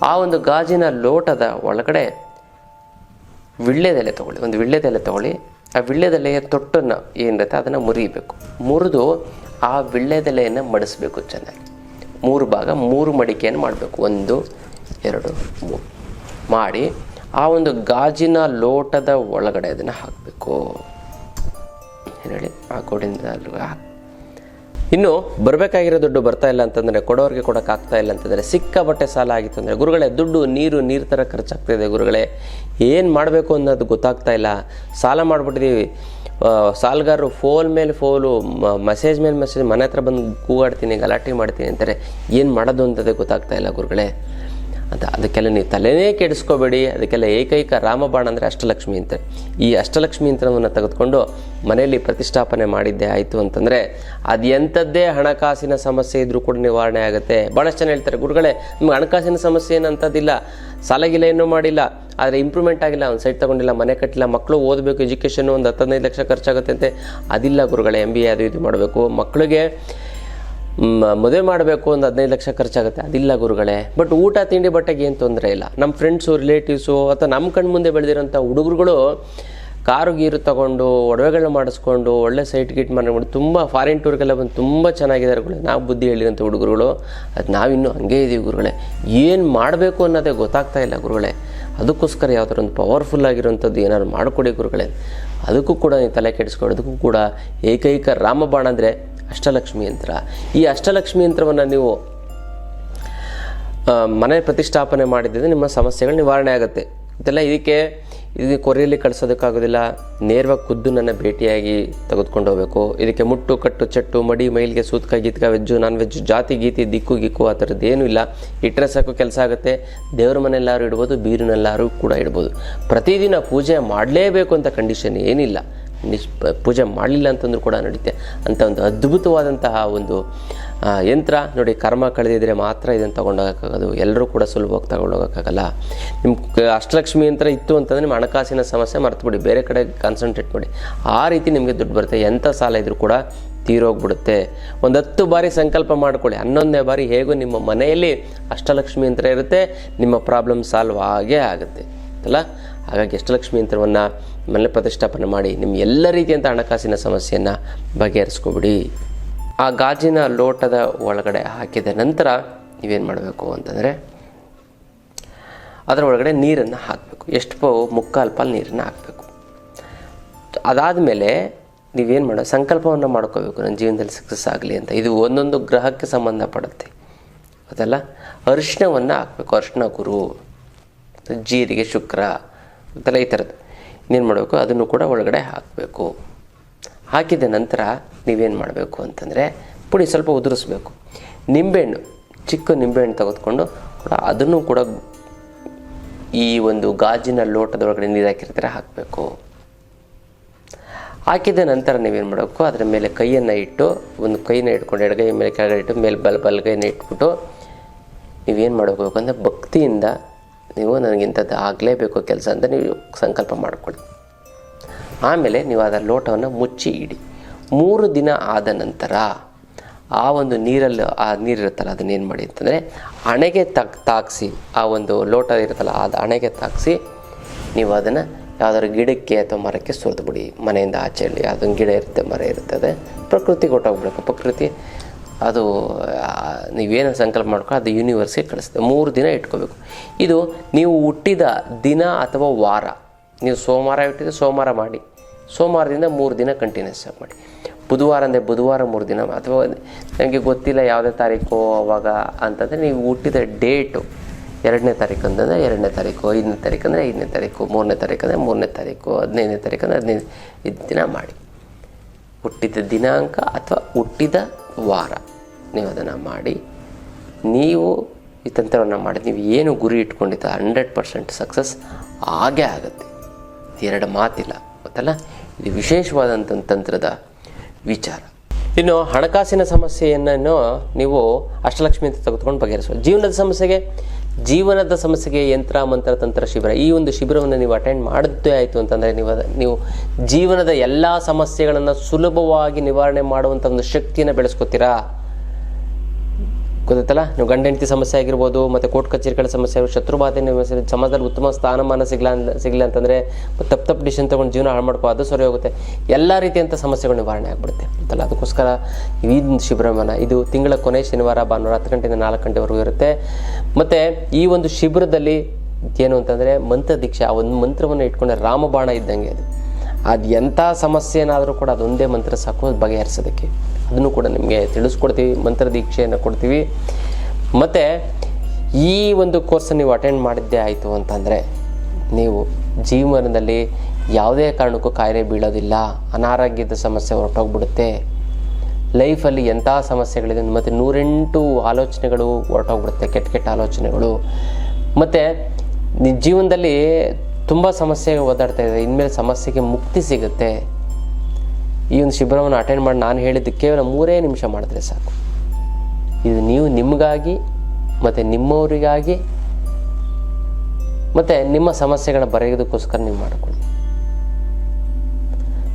ಆ ಒಂದು ಗಾಜಿನ ಲೋಟದ ಒಳಗಡೆ ವಿಳ್ಳೆದೆಲೆ ತೊಗೊಳ್ಳಿ. ಒಂದು ವಿಳ್ಳೆದೆಲೆ ತೊಗೊಳ್ಳಿ. ಆ ವಿಳ್ಳೆದೆಲೆಯ ತೊಟ್ಟನ್ನು ಏನಿರುತ್ತೆ ಅದನ್ನು ಮುರಿಬೇಕು. ಮುರಿದು ಆ ವಿಳ್ಳೆದೆಲೆಯನ್ನು ಮಡಿಸಬೇಕು ಚೆನ್ನಾಗಿ. ಮೂರು ಭಾಗ, ಮೂರು ಮಡಿಕೆಯನ್ನು ಮಾಡಬೇಕು. ಒಂದು, ಎರಡು, ಮೂರು. ಮಾಡಿ ಆ ಒಂದು ಗಾಜಿನ ಲೋಟದ ಒಳಗಡೆ ಅದನ್ನು ಹಾಕಬೇಕು. ಹೇಳಿ? ಆ ಗೋಡಿಂದ ಇನ್ನು ಬರಬೇಕಾಗಿರೋ ದುಡ್ಡು ಬರ್ತಾ ಇಲ್ಲ ಅಂತಂದರೆ, ಕೊಡೋರಿಗೆ ಕೊಡೋಕ್ಕಾಗ್ತಾ ಇಲ್ಲ ಅಂತಂದರೆ ಸಿಕ್ಕಾಪಟ್ಟೆ ಸಾಲ ಆಗಿತ್ತು ಅಂದರೆ, ಗುರುಗಳೇ, ದುಡ್ಡು, ನೀರು ನೀರು ಥರ ಖರ್ಚಾಗ್ತಾಯಿದೆ ಗುರುಗಳೇ. ಏನು ಮಾಡಬೇಕು ಅನ್ನೋದು ಗೊತ್ತಾಗ್ತಾ ಇಲ್ಲ. ಸಾಲ ಮಾಡಿಬಿಟ್ಟಿದ್ದೀವಿ ಸಾಲಗಾರರು ಫೋನ್ ಮೇಲೆ ಫೋನು ಮೆಸೇಜ್ ಮೇಲೆ ಮೆಸೇಜ್, ಮನೆ ಹತ್ರ ಬಂದು ಕೂಗಾಡ್ತೀನಿ ಗಲಾಟೆ ಮಾಡ್ತೀನಿ ಅಂತಾರೆ. ಏನು ಮಾಡೋದು ಅಂತದೇ ಗೊತ್ತಾಗ್ತಾ ಇಲ್ಲ ಗುರುಗಳೇ. ಅಂತ ಅದಕ್ಕೆಲ್ಲ ನೀವು ತಲೆನೇ ಕೆಡಿಸ್ಕೋಬೇಡಿ. ಅದಕ್ಕೆಲ್ಲ ಏಕೈಕ ರಾಮಬಾಣ ಅಂದರೆ ಅಷ್ಟಲಕ್ಷ್ಮಿ ಅಂತ. ಈ ಅಷ್ಟಲಕ್ಷ್ಮಿ ಯಂತ್ರವನ್ನು ತೆಗೆದುಕೊಂಡು ಮನೆಯಲ್ಲಿ ಪ್ರತಿಷ್ಠಾಪನೆ ಮಾಡಿದ್ದೆ ಆಯಿತು ಅಂತಂದರೆ ಅದು ಎಂಥದ್ದೇ ಹಣಕಾಸಿನ ಸಮಸ್ಯೆ ಇದ್ದರೂ ಕೂಡ ನಿವಾರಣೆ ಆಗುತ್ತೆ. ಭಾಳಷ್ಟು ಜನ ಹೇಳ್ತಾರೆ, ಗುರುಗಳೇ, ನಿಮ್ಗೆ ಹಣಕಾಸಿನ ಸಮಸ್ಯೆ ಏನಂಥದ್ದಿಲ್ಲ ಸಾಲಗಿಲ್ಲ ಏನೂ ಮಾಡಿಲ್ಲ. ಆದರೆ ಇಂಪ್ರೂವ್ಮೆಂಟ್ ಆಗಿಲ್ಲ. ಒಂದು ಸೈಟ್ ತೊಗೊಂಡಿಲ್ಲ, ಮನೆ ಕಟ್ಟಿಲ್ಲ ಮಕ್ಕಳು ಓದಬೇಕು ಎಜುಕೇಷನ್ ಒಂದು ಹತ್ತದೈದು ಲಕ್ಷ ಖರ್ಚಾಗುತ್ತೆ ಅಂತೆ. ಅದಿಲ್ಲ ಗುರುಗಳೇ ಎಂ ಬಿ ಎ ಅದು ಇದು ಮಾಡಬೇಕು. ಮಕ್ಕಳಿಗೆ ಮದುವೆ ಮಾಡಬೇಕು ಒಂದು ಹದಿನೈದು ಲಕ್ಷ ಖರ್ಚಾಗುತ್ತೆ. ಅದಿಲ್ಲ ಗುರುಗಳೇ. ಬಟ್ ಊಟ, ತಿಂಡಿ, ಬಟ್ಟೆಗೆ ಏನು ತೊಂದರೆ ಇಲ್ಲ. ನಮ್ಮ ಫ್ರೆಂಡ್ಸು ರಿಲೇಟಿವ್ಸು ಅಥವಾ ನಮ್ಮ ಕಣ್ಣು ಮುಂದೆ ಬೆಳೆದಿರೋಂಥ ಹುಡುಗರುಗಳು ಕಾರು, ಗೀರು ತಗೊಂಡು ಒಡವೆಗಳನ್ನ ಮಾಡಿಸ್ಕೊಂಡು, ಒಳ್ಳೆ ಸೈಟ್ ಗೀಟ್ ಮಾಡಿಕೊಂಡು ತುಂಬ ಫಾರಿನ್ ಟೂರ್ಗೆಲ್ಲ ಬಂದು ತುಂಬ ಚೆನ್ನಾಗಿದ್ದಾರೆ ಗುರುಗಳೇ. ನಾವು ಬುದ್ಧಿ ಹೇಳಿದಂಥ ಹುಡುಗರುಗಳು, ಅದು ನಾವಿನ್ನೂ ಹಂಗೆ ಇದ್ದೀವಿ ಗುರುಗಳೇ. ಏನು ಮಾಡಬೇಕು ಅನ್ನೋದೇ ಗೊತ್ತಾಗ್ತಾ ಇಲ್ಲ ಗುರುಗಳೇ. ಅದಕ್ಕೋಸ್ಕರ ಯಾವ್ದಾರ ಒಂದು ಪವರ್ಫುಲ್ ಆಗಿರುವಂಥದ್ದು ಏನಾದ್ರು ಮಾಡಿಕೊಡಿ ಗುರುಗಳೇ. ಅದಕ್ಕೂ ಕೂಡ ನೀವು ತಲೆ ಕೆಡಿಸ್ಕೊಳ್ಳೋದಕ್ಕೂ ಕೂಡ ಏಕೈಕ ರಾಮಬಾಣ ಅಂದರೆ ಅಷ್ಟಲಕ್ಷ್ಮಿ ಯಂತ್ರ. ಈ ಅಷ್ಟಲಕ್ಷ್ಮಿ ಯಂತ್ರವನ್ನು ನೀವು ಮನೆ ಪ್ರತಿಷ್ಠಾಪನೆ ಮಾಡಿದ್ದರೆ ನಿಮ್ಮ ಸಮಸ್ಯೆಗಳು ನಿವಾರಣೆ ಆಗುತ್ತೆ. ಇದೆಲ್ಲ ಇದಕ್ಕೆ ಇದು ಕೊರೆಯಲ್ಲಿ ಕಳಿಸೋದಕ್ಕಾಗೋದಿಲ್ಲ. ನೇರವಾಗಿ ಖುದ್ದು ನನ್ನ ಭೇಟಿಯಾಗಿ ತೆಗೆದುಕೊಂಡು ಹೋಗಬೇಕು. ಇದಕ್ಕೆ ಮುಟ್ಟು, ಕಟ್ಟು, ಚಟ್ಟು, ಮಡಿ, ಮೈಲಿಗೆ ಸೂತ್ಕ ಗೀತ್ಕ ವೆಜ್ಜು, ನಾನ್ ವೆಜ್ಜು, ಜಾತಿ, ಗೀತಿ, ದಿಕ್ಕು, ಗಿಕ್ಕು, ಆ ಥರದ್ದು ಏನೂ ಇಲ್ಲ. ಇಟ್ಟರೆ ಸಾಕು, ಕೆಲಸ ಆಗುತ್ತೆ. ದೇವ್ರ ಮನೆಯಲ್ಲಾರು ಇಡ್ಬೋದು, ಬೀರಿನಲ್ಲಾರು ಕೂಡ ಇಡ್ಬೋದು. ಪ್ರತಿದಿನ ಪೂಜೆ ಮಾಡಲೇಬೇಕು ಅಂತ ಕಂಡೀಷನ್ ಏನಿಲ್ಲ. ಪ- ಪೂಜೆ ಮಾಡಲಿಲ್ಲ ಅಂತಂದ್ರೂ ಕೂಡ ನಡೆಯುತ್ತೆ ಅಂತ ಒಂದು ಅದ್ಭುತವಾದಂತಹ ಒಂದು ಯಂತ್ರ. ನೋಡಿ, ಕರ್ಮ ಕಳೆದಿದ್ರೆ ಮಾತ್ರ ಇದನ್ನು ತೊಗೊಂಡೋಗೋಕ್ಕಾಗೋದು. ಎಲ್ಲರೂ ಕೂಡ ಸುಲಭವಾಗಿ ತಗೊಂಡೋಗೋಕ್ಕಾಗಲ್ಲ. ನಿಮ್ಮ ಅಷ್ಟಲಕ್ಷ್ಮಿ ಯಂತ್ರ ಇತ್ತು ಅಂತಂದರೆ ನಿಮ್ಮ ಹಣಕಾಸಿನ ಸಮಸ್ಯೆ ಮರ್ತುಬಿಡಿ. ಬೇರೆ ಕಡೆ ಕಾನ್ಸಂಟ್ರೇಟ್ ಮಾಡಿ. ಆ ರೀತಿ ನಿಮಗೆ ದುಡ್ಡು ಬರುತ್ತೆ. ಎಂಥ ಸಾಲ ಇದ್ರೂ ಕೂಡ ತೀರೋಗ್ಬಿಡುತ್ತೆ. ಒಂದು ಹತ್ತು ಬಾರಿ ಸಂಕಲ್ಪ ಮಾಡ್ಕೊಳ್ಳಿ. ಹನ್ನೊಂದನೇ ಬಾರಿ ಹೇಗೂ ನಿಮ್ಮ ಮನೆಯಲ್ಲಿ ಅಷ್ಟಲಕ್ಷ್ಮಿ ಯಂತ್ರ ಇರುತ್ತೆ. ನಿಮ್ಮ ಪ್ರಾಬ್ಲಮ್ ಸಾಲ್ವ್ ಆಗೇ ಆಗುತ್ತೆ. ಅಲ್ಲ ಹಾಗಾಗಿ ಅಷ್ಟಲಕ್ಷ್ಮಿ ಯಂತ್ರವನ್ನು ಮನೆ ಪ್ರತಿಷ್ಠಾಪನೆ ಮಾಡಿ ನಿಮ್ಮ ಎಲ್ಲ ರೀತಿಯಂಥ ಹಣಕಾಸಿನ ಸಮಸ್ಯೆಯನ್ನು ಬಗೆಹರಿಸ್ಕೊಬಿಡಿ. ಆ ಗಾಜಿನ ಲೋಟದ ಒಳಗಡೆ ಹಾಕಿದ ನಂತರ ನೀವೇನು ಮಾಡಬೇಕು ಅಂತಂದರೆ ಅದರ ಒಳಗಡೆ ನೀರನ್ನು ಹಾಕಬೇಕು. ಎಷ್ಟು ಪೋ ಮುಕ್ಕಾಲು ಪಾಲು ನೀರನ್ನು ಹಾಕಬೇಕು. ಅದಾದಮೇಲೆ ನೀವೇನು ಮಾಡೋ ಸಂಕಲ್ಪವನ್ನು ಮಾಡ್ಕೋಬೇಕು. ನನ್ನ ಜೀವನದಲ್ಲಿ ಸಕ್ಸಸ್ ಆಗಲಿ ಅಂತ. ಇದು ಒಂದೊಂದು ಗ್ರಹಕ್ಕೆ ಸಂಬಂಧಪಡುತ್ತೆ ಅದಲ್ಲ ಅರಿಶಿಣವನ್ನು ಹಾಕಬೇಕು. ಅರಿಶಿಣ ಗುರು. ಜೀರಿಗೆ ಶುಕ್ರ. ಅದೆಲ್ಲ ಈ ಥರದ್ದು. ಇನ್ನೇನು ಮಾಡಬೇಕು, ಅದನ್ನು ಕೂಡ ಒಳಗಡೆ ಹಾಕಬೇಕು. ಹಾಕಿದ ನಂತರ ನೀವೇನು ಮಾಡಬೇಕು ಅಂತಂದರೆ ಪುಡಿ ಸ್ವಲ್ಪ ಉದುರಿಸ್ಬೇಕು. ನಿಂಬೆಹಣ್ಣು, ಚಿಕ್ಕ ನಿಂಬೆಹಣ್ಣು ತೆಗೆದುಕೊಂಡು ಕೂಡ ಅದನ್ನು ಕೂಡ ಈ ಒಂದು ಗಾಜಿನ ಲೋಟದೊಳಗಡೆ ನೀರು ಹಾಕಿರ್ತಾರೆ, ಹಾಕಬೇಕು. ಹಾಕಿದ ನಂತರ ನೀವೇನು ಮಾಡಬೇಕು, ಅದರ ಮೇಲೆ ಕೈಯನ್ನು ಇಟ್ಟು, ಒಂದು ಕೈನ ಇಟ್ಕೊಂಡು ಎಡಗೈ ಮೇಲೆ ಕೆಳಗಡೆ ಇಟ್ಟು, ಮೇಲೆ ಬಲ, ಬಲಗೈನ ಇಟ್ಬಿಟ್ಟು ನೀವೇನು ಮಾಡಬೇಕು ಅಂದರೆ ಭಕ್ತಿಯಿಂದ ನೀವು ನನಗಿಂಥದ್ದು ಆಗಲೇಬೇಕು ಕೆಲಸ ಅಂತ ನೀವು ಸಂಕಲ್ಪ ಮಾಡಿಕೊಳ್ಳಿ. ಆಮೇಲೆ ನೀವು ಅದರ ಲೋಟವನ್ನು ಮುಚ್ಚಿ ಇಡಿ. ಮೂರು ದಿನ ಆದ ನಂತರ ಆ ಒಂದು ನೀರಲ್ಲಿ, ಆ ನೀರಿರುತ್ತಲ್ಲ ಅದನ್ನೇನು ಮಾಡಿ ಅಂತಂದರೆ ಹಣೆಗೆ ತಕ್ ತಾಗಿಸಿ ಆ ಒಂದು ಲೋಟ ಇರುತ್ತಲ್ಲ ಅದು ಹಣೆಗೆ ತಾಗಿಸಿ ನೀವು ಅದನ್ನು ಯಾವ್ದಾದ್ರು ಗಿಡಕ್ಕೆ ಅಥವಾ ಮರಕ್ಕೆ ಸುರಿದು ಬಿಡಿ ಮನೆಯಿಂದ ಆಚೆ ಹೇಳಿ ಅದೊಂದು ಗಿಡ ಇರುತ್ತೆ, ಮರ ಇರ್ತದೆ. ಪ್ರಕೃತಿಗೆ ಹೊಟ್ಟೋಗ್ಬಿಡಬೇಕು ಪ್ರಕೃತಿ ಅದು ನೀವೇನು ಸಂಕಲ್ಪ ಮಾಡ್ಕೊ, ಅದು ಯೂನಿವರ್ಸಿಗೆ ಕಳಿಸ್ತದೆ. ಮೂರು ದಿನ ಇಟ್ಕೋಬೇಕು. ಇದು ನೀವು ಹುಟ್ಟಿದ ದಿನ ಅಥವಾ ವಾರ. ನೀವು ಸೋಮವಾರ ಇಟ್ಟಿದ್ರೆ ಸೋಮವಾರ ಮಾಡಿ. ಸೋಮವಾರದಿಂದ ಮೂರು ದಿನ ಕಂಟಿನ್ಯೂಸ್ ಆಗಿ ಮಾಡಿ. ಬುಧವಾರ ಅಂದರೆ ಬುಧವಾರ ಮೂರು ದಿನ ಅಥವಾ ನನಗೆ ಗೊತ್ತಿಲ್ಲ ಯಾವುದೇ ತಾರೀಕು ಅವಾಗ ಅಂತಂದರೆ ನೀವು ಹುಟ್ಟಿದ ಡೇಟು ಎರಡನೇ ತಾರೀಕು ಅಂತಂದರೆ ಎರಡನೇ ತಾರೀಕು, ಐದನೇ ತಾರೀಕು ಅಂದರೆ ಐದನೇ ತಾರೀಕು, ಮೂರನೇ ತಾರೀಕು ಅಂದರೆ ಮೂರನೇ ತಾರೀಕು, ಹದಿನೈದನೇ ತಾರೀಕು ಅಂದರೆ ಹದಿನೈದು ಇದು ದಿನ ಮಾಡಿ. ಹುಟ್ಟಿದ ದಿನಾಂಕ ಅಥವಾ ಹುಟ್ಟಿದ ವಾರ. ನೀವು ಅದನ್ನು ಮಾಡಿ, ನೀವು ಈ ತಂತ್ರವನ್ನು ಮಾಡಿ, ನೀವು ಏನು ಗುರಿ ಇಟ್ಕೊಂಡಿದ್ದ ಹಂಡ್ರೆಡ್ ಪರ್ಸೆಂಟ್ ಸಕ್ಸಸ್ ಆಗೇ ಆಗುತ್ತೆ. ಎರಡು ಮಾತಿಲ್ಲ, ಗೊತ್ತಲ್ಲ? ಇದು ವಿಶೇಷವಾದಂಥ ತಂತ್ರದ ವಿಚಾರ. ಇನ್ನು ಹಣಕಾಸಿನ ಸಮಸ್ಯೆಯನ್ನು ನೀವು ಅಷ್ಟಲಕ್ಷ್ಮಿ ಅಂತ ತೆಗೆದುಕೊಂಡು ಬಗೆಹರಿಸುವ. ಜೀವನದ ಸಮಸ್ಯೆಗೆ ಜೀವನದ ಸಮಸ್ಯೆಗೆ ಯಂತ್ರ, ಮಂತ್ರ, ತಂತ್ರ, ಶಿಬಿರ, ಈ ಒಂದು ಶಿಬಿರವನ್ನು ನೀವು ಅಟೆಂಡ್ ಮಾಡಿದ್ದೇ ಆಯಿತು ಅಂತಂದರೆ ನೀವು ನೀವು ಜೀವನದ ಎಲ್ಲ ಸಮಸ್ಯೆಗಳನ್ನು ಸುಲಭವಾಗಿ ನಿವಾರಣೆ ಮಾಡುವಂಥ ಒಂದು ಶಕ್ತಿಯನ್ನು ಬೆಳೆಸ್ಕೊತೀರಾ? ಗೊತ್ತಲ್ಲ ನೀವು ಗಂಡ ಹೆಂಡತಿ ಸಮಸ್ಯೆ ಆಗಿರ್ಬೋದು ಮತ್ತು ಕೋರ್ಟ್ ಕಚೇರಿಗಳ ಸಮಸ್ಯೆ ಆಗಿರ್ಬೋದು, ಶತ್ರು ಬಾಧೆ ನೀವು ಸಮಾಜದಲ್ಲಿ ಉತ್ತಮ ಸ್ಥಾನಮಾನ ಸಿಗಲ ಸಿಗಲಿಲ್ಲ ಅಂತಂದರೆ ತಪ್ಪು ತಪ್ಪು ಡಿಸಿಷನ್ ತೊಗೊಂಡು ಜೀವನ ಹಾಳು ಮಾಡ್ಕೋ ಅದು ಸರಿ ಹೋಗುತ್ತೆ. ಎಲ್ಲ ರೀತಿಯಂಥ ಸಮಸ್ಯೆಗಳು ನಿವಾರಣೆ ಆಗಿಬಿಡುತ್ತೆ. ಗೊತ್ತಲ್ಲ ಅದಕ್ಕೋಸ್ಕರ ಈ ಶಿಬಿರವನ್ನು ಇದು ತಿಂಗಳ ಕೊನೆ ಶನಿವಾರ ಭಾನುವಾರ ಹತ್ತು ಗಂಟೆಯಿಂದ ನಾಲ್ಕು ಗಂಟೆವರೆಗೂ ಇರುತ್ತೆ. ಮತ್ತು ಈ ಒಂದು ಶಿಬಿರದಲ್ಲಿ ಏನು ಅಂತಂದರೆ ಮಂತ್ರ ದೀಕ್ಷೆ ಆ ಒಂದು ಮಂತ್ರವನ್ನು ಇಟ್ಕೊಂಡ್ರೆ ರಾಮಬಾಣ ಇದ್ದಂಗೆ ಅದು. ಅದು ಎಂಥ ಸಮಸ್ಯೆ ಏನಾದರೂ ಕೂಡ ಅದೊಂದೇ ಮಂತ್ರ ಸಾಕು ಬಗೆಹರಿಸೋದಕ್ಕೆ. ಅದನ್ನು ಕೂಡ ನಿಮಗೆ ತಿಳಿಸ್ಕೊಡ್ತೀವಿ ಮಂತ್ರ ದೀಕ್ಷೆಯನ್ನು ಕೊಡ್ತೀವಿ. ಮತ್ತು ಈ ಒಂದು ಕೋರ್ಸನ್ನು ನೀವು ಅಟೆಂಡ್ ಮಾಡಿದ್ದೇ ಆಯಿತು ಅಂತಂದರೆ ನೀವು ಜೀವನದಲ್ಲಿ ಯಾವುದೇ ಕಾರಣಕ್ಕೂ ಕಾಯಿಲೆ ಬೀಳೋದಿಲ್ಲ, ಅನಾರೋಗ್ಯದ ಸಮಸ್ಯೆ ಹೊರಟೋಗ್ಬಿಡುತ್ತೆ ಲೈಫಲ್ಲಿ ಎಂಥ ಸಮಸ್ಯೆಗಳಿದೆ ಮತ್ತು ನೂರೆಂಟು ಆಲೋಚನೆಗಳು ಹೊರಟೋಗ್ಬಿಡುತ್ತೆ, ಕೆಟ್ಟ ಕೆಟ್ಟ ಆಲೋಚನೆಗಳು. ಮತ್ತು ಜೀವನದಲ್ಲಿ ತುಂಬ ಸಮಸ್ಯೆ ಓದಾಡ್ತಾ ಇದೆ, ಇನ್ಮೇಲೆ ಸಮಸ್ಯೆಗೆ ಮುಕ್ತಿ ಸಿಗುತ್ತೆ. ಈ ಒಂದು ಶಿಬಿರವನ್ನು ಅಟೆಂಡ್ ಮಾಡಿ ನಾನು ಹೇಳಿದ್ದು ಕೇವಲ ಮೂರೇ ನಿಮಿಷ ಮಾಡಿದ್ರೆ ಸಾಕು. ಇದು ನೀವು ನಿಮಗಾಗಿ, ಮತ್ತು ನಿಮ್ಮವರಿಗಾಗಿ, ಮತ್ತು ನಿಮ್ಮ ಸಮಸ್ಯೆಗಳ ಬರೆಯೋದಕ್ಕೋಸ್ಕರ ನೀವು ಮಾಡಿಕೊಳ್ಳಿ.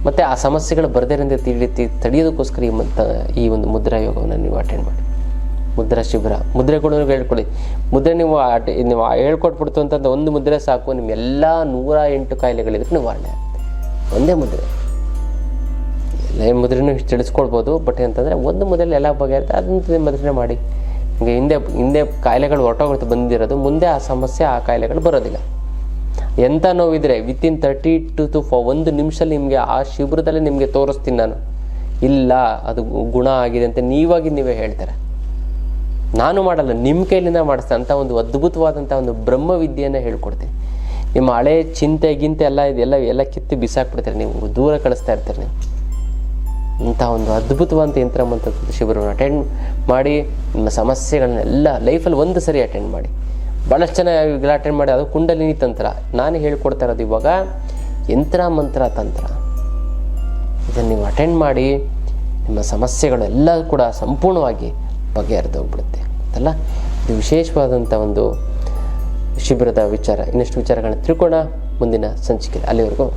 ಮತ್ತು ಆ ಸಮಸ್ಯೆಗಳು ಬರದೇರಿಂದ ತಿಳಿ, ತಿ- ತಡೆಯೋದಕ್ಕೋಸ್ಕರ ಈ ಮಂತ, ಈ ಒಂದು ಮುದ್ರಾ ಯೋಗವನ್ನು ನೀವು ಅಟೆಂಡ್ ಮಾಡಿ. ಮುದ್ರಾ ಶಿಬಿರ. ಮುದ್ರೆ ಕೂಡ ಹೇಳ್ಕೊಳ್ಳಿ. ಮುದ್ರೆ ನೀವು ಅಟ್ ನೀವು ಹೇಳ್ಕೊಟ್ಬಿಡ್ತು ಅಂತಂದ್ರೆ ಒಂದು ಮುದ್ರೆ ಸಾಕು. ನಿಮ್ಮ ಎಲ್ಲ ನೂರ ಎಂಟು ಕಾಯಿಲೆಗಳಿದ್ರೆ ನಿವಾರಣೆ ಆಗುತ್ತೆ. ಒಂದೇ ಮುದ್ರೆ. ಎಲ್ಲ ಮುದ್ರೆನೂ ತಿಳಿಸ್ಕೊಳ್ಬೋದು ಬಟ್ ಅಂತಂದರೆ ಒಂದು ಮುದ್ರೆ ಎಲ್ಲ ಬಗೆಯಿರುತ್ತೆ ಅದನ್ನ ಮುದ್ರೆ ಮಾಡಿ. ನಿಮಗೆ ಹಿಂದೆ ಹಿಂದೆ ಕಾಯಿಲೆಗಳು ಹೊರಟೋಗುತ್ತೆ, ಬಂದಿರೋದು, ಮುಂದೆ ಆ ಸಮಸ್ಯೆ, ಆ ಕಾಯಿಲೆಗಳು ಬರೋದಿಲ್ಲ. ಎಂಥ ನೋವಿದ್ರೆ within thirty to to four ಒಂದು ನಿಮಿಷದಲ್ಲಿ ನಿಮಗೆ ಆ ಶಿಬಿರದಲ್ಲಿ ನಿಮಗೆ ತೋರಿಸ್ತೀನಿ ನಾನು. ಇಲ್ಲ, ಅದು ಗುಣ ಆಗಿದೆ ಅಂತ ನೀವಾಗಿ ನೀವೇ ಹೇಳ್ತಾರೆ. ನಾನು ಮಾಡಲ್ಲ ನಿಮ್ಮ ಕೈಲಿಂದ ಮಾಡಿಸ್ತೇನೆ, ಅಂತ ಒಂದು ಅದ್ಭುತವಾದಂಥ ಒಂದು ಬ್ರಹ್ಮವಿದ್ಯೆಯನ್ನು ಹೇಳ್ಕೊಡ್ತೀನಿ. ನಿಮ್ಮ ಹಳೆ ಚಿಂತೆ, ಗಿಂತೆ ಎಲ್ಲ ಇದೆಲ್ಲ ಎಲ್ಲ ಕಿತ್ತು ಬಿಸಾಕ್ಬಿಡ್ತೀರಿ ನೀವು, ದೂರ ಕಳಿಸ್ತಾ ಇರ್ತೀರಿ ನೀವು. ಇಂಥ ಒಂದು ಅದ್ಭುತವಂತ ಯಂತ್ರ ಮಂತ್ರ ಶಿಬಿರವನ್ನು ಅಟೆಂಡ್ ಮಾಡಿ, ನಿಮ್ಮ ಸಮಸ್ಯೆಗಳನ್ನೆಲ್ಲ ಲೈಫಲ್ಲಿ ಒಂದು ಸರಿ ಅಟೆಂಡ್ ಮಾಡಿ. ಭಾಳಷ್ಟು ಇವೆಲ್ಲ ಅಟೆಂಡ್ ಮಾಡಿ, ಅದು ಕುಂಡಲಿನಿ ತಂತ್ರ. ನಾನು ಹೇಳ್ಕೊಡ್ತಾ ಇರೋದು ಇವಾಗ, ಯಂತ್ರ, ಮಂತ್ರ, ತಂತ್ರ. ಇದನ್ನು ನೀವು ಅಟೆಂಡ್ ಮಾಡಿ, ನಿಮ್ಮ ಸಮಸ್ಯೆಗಳೆಲ್ಲ ಕೂಡ ಸಂಪೂರ್ಣವಾಗಿ ಬಗೆಹರಿದು ಹೋಗ್ಬಿಡುತ್ತೆ. ಅಲ್ಲ ಇದು ವಿಶೇಷವಾದಂಥ ಒಂದು ಶಿಬಿರದ ವಿಚಾರ. ಇನ್ನಷ್ಟು ವಿಚಾರಗಳನ್ನ ತಿಳ್ಕೊಳ್ಳೋಣ. ಮುಂದಿನ ಸಂಚಿಕೆ ಅಲ್ಲಿವರೆಗೂ